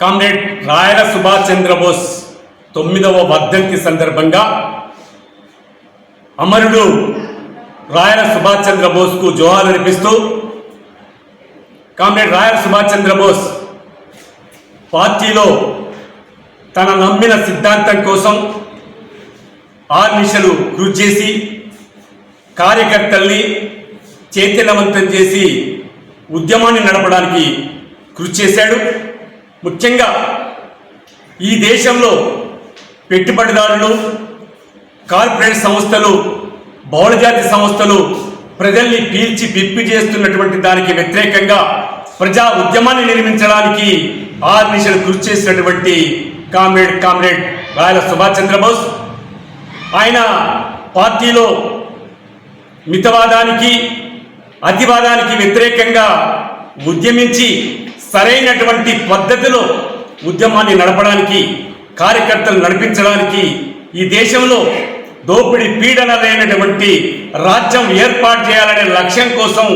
Comrade Rayala Subhash Chandrabose తొమ్మిదవ వర్ధంతి సందర్భంగా అమరుడు రాయల సుభాష్ చంద్రబోస్కు జోహాలు అనిపిస్తూ కామ్రేడ్ రాయల సుభాష్ చంద్రబోస్ పార్టీలో తన నమ్మిన సిద్ధాంతం కోసం ఆరు నిమిషాలు కృషి చేసి కార్యకర్తల్ని చైతన్యవంతం చేసి ఉద్యమాన్ని నడపడానికి కృషి చేశాడు. ముఖ్యంగా ఈ దేశంలో పెట్టుబడిదారులు కార్పొరేట్ సంస్థలు బహుళజాతి సంస్థలు ప్రజల్ని పీల్చి పిప్పి చేస్తున్నటువంటి దానికి వ్యతిరేకంగా ప్రజా ఉద్యమాన్ని నిర్మించడానికి ఆరు కృషి చేసినటువంటి కామ్రేడ్ కామ్రేడ్ రాయల సుభాష్ చంద్రబోస్. ఆయన పార్టీలో మితవాదానికి అతివాదానికి వ్యతిరేకంగా ఉద్యమించి సరైనటువంటి పద్ధతిలో ఉద్యమాన్ని నడపడానికి కార్యకర్తలు నడిపించడానికి ఈ దేశంలో దోపిడి పీడన లేనటువంటి రాజ్యం ఏర్పాటు చేయాలనే లక్ష్యం కోసం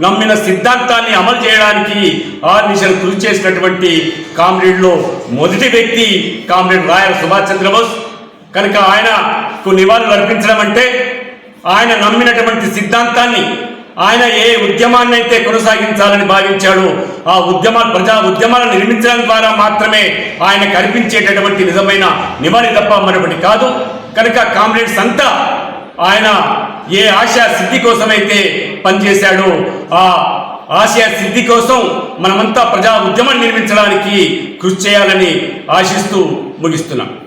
నమ్మిన సిద్ధాంతాన్ని అమలు చేయడానికి ఆరు నిమిషాలు కృషి చేసినటువంటి కామ్రేడ్లో మొదటి వ్యక్తి కామ్రేడ్ రాయల సుభాష్ చంద్రబోస్. కనుక ఆయనకు నివాళులు అర్పించడం అంటే ఆయన నమ్మినటువంటి సిద్ధాంతాన్ని ఆయన ఏ ఉద్యమాన్ని అయితే కొనసాగించాలని భావించాడో ఆ ఉద్యమ ప్రజా ఉద్యమాలను నిర్మించడం ద్వారా మాత్రమే ఆయన కనిపించేటటువంటి నిజమైన నివాళి తప్ప మరొకటి కాదు. కనుక కామ్రేడ్స్ అంతా ఆయన ఏ ఆశా సిద్ధి కోసమైతే పనిచేశాడో ఆ ఆశయ సిద్ధి కోసం మనమంతా ప్రజా ఉద్యమాన్ని నిర్మించడానికి కృషి చేయాలని ఆశిస్తూ ముగిస్తున్నాం.